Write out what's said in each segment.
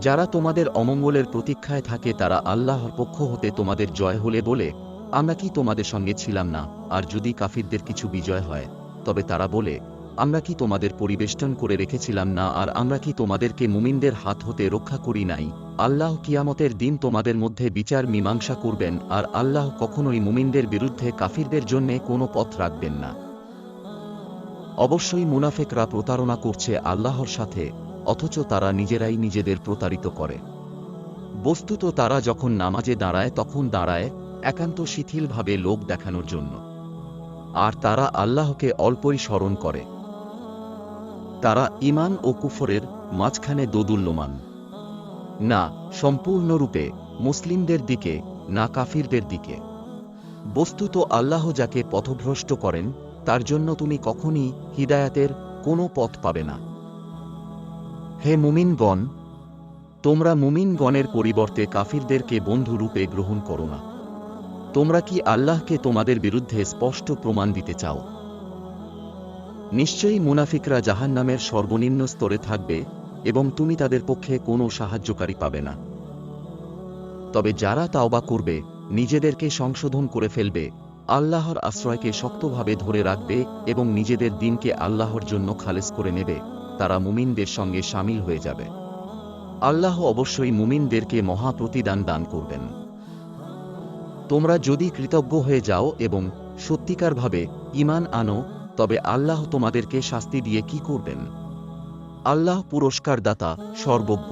যারা তোমাদের অমঙ্গলের প্রতীক্ষায় থাকে তারা আল্লাহর পক্ষ হতে তোমাদের জয় হলে বলে, আমরা কি তোমাদের সঙ্গে ছিলাম না? আর যদি কাফিরদের কিছু বিজয় হয়, তবে তারা বলে, আমরা কি তোমাদের পরিবেষ্টন করে রেখেছিলাম না আর আমরা কি তোমাদেরকে মুমিনদের হাত হতে রক্ষা করি নাই? আল্লাহ কিয়ামতের দিন তোমাদের মধ্যে বিচার মীমাংসা করবেন আর আল্লাহ কখনোই মুমিনদের বিরুদ্ধে কাফিরদের জন্যে কোনো পথ রাখবেন না। অবশ্যই মুনাফেকরা প্রতারণা করছে আল্লাহর সাথে। অথচ তারা নিজেরাই নিজেদের প্রতারিত করে। বস্তুত তারা যখন নামাজে দাঁড়ায় তখন দাঁড়ায় একান্ত শিথিলভাবে লোক দেখানোর জন্য। আর তারা আল্লাহকে অল্পই স্মরণ করে। তারা ইমান ও কুফরের মাঝখানে দোদুল্যমান। না, সম্পূর্ণরূপে মুসলিমদের দিকে, না কাফিরদের দিকে। বস্তুত আল্লাহ যাকে পথভ্রষ্ট করেন, তার জন্য তুমি কখনই হিদায়াতের কোনো পথ পাবে না। হে মুমিনগণ তোমরা মুমিনগণের পরিবর্তে কাফিরদেরকে বন্ধুরূপে গ্রহণ করো না। তোমরা কি আল্লাহকে তোমাদের বিরুদ্ধে স্পষ্ট প্রমাণ দিতে চাও? নিশ্চয়ই মুনাফিকরা জাহান্নামের সর্বনিম্ন স্তরে থাকবে এবং তুমি তাদের পক্ষে কোনো সাহায্যকারী পাবে না। তবে যারা তাওবা করবে, নিজেদেরকে সংশোধন করে ফেলবে, আল্লাহর আশ্রয়কে শক্তভাবে ধরে রাখবে এবং নিজেদের দিনকে আল্লাহর জন্য খালেজ করে নেবে। তারা মুমিনদের সঙ্গে সামিল হয়ে যাবে। আল্লাহ অবশ্যই মুমিনদেরকে মহা প্রতিদান দান করবেন। তোমরা যদি কৃতজ্ঞ হয়ে যাও এবং সত্যিকারভাবে ঈমান আনো, তবে আল্লাহ তোমাদেরকে শাস্তি দিয়ে কি করবেন? আল্লাহ পুরস্কারদাতা সর্বজ্ঞ।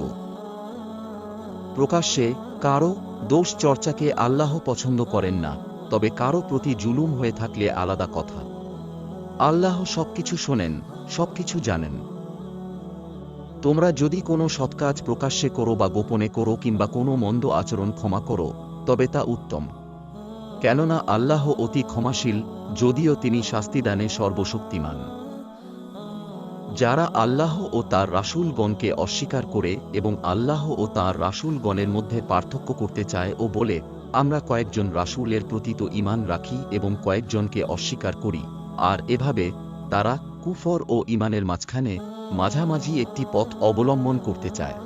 প্রকাশ্যে কারও দোষ চর্চাকে আল্লাহ পছন্দ করেন না, তবে কারও প্রতি জুলুম হয়ে থাকলে আলাদা কথা। আল্লাহ সবকিছু শোনেন, সবকিছু জানেন। তোমরা যদি কোনো সৎকাজ প্রকাশ্যে করো বা গোপনে করো কিংবা কোনো মন্দ আচরণ ক্ষমা করো, তবে তা উত্তম। কেননা আল্লাহ অতি ক্ষমাশীল, যদিও তিনি শাস্তিদানে সর্বশক্তিমান। যারা আল্লাহ ও তার রাসূলগণকে অস্বীকার করে এবং আল্লাহ ও তার রাসূলগণের মধ্যে পার্থক্য করতে চায় ও বলে, আমরা কয়েকজন রাসূলের প্রতি তো ঈমান রাখি এবং কয়েকজনকে অস্বীকার করি, আর এভাবে তারা কুফর ও ইমানের মাঝখানে মাঝামাঝি একটি পথ অবলম্বন করতে চায়।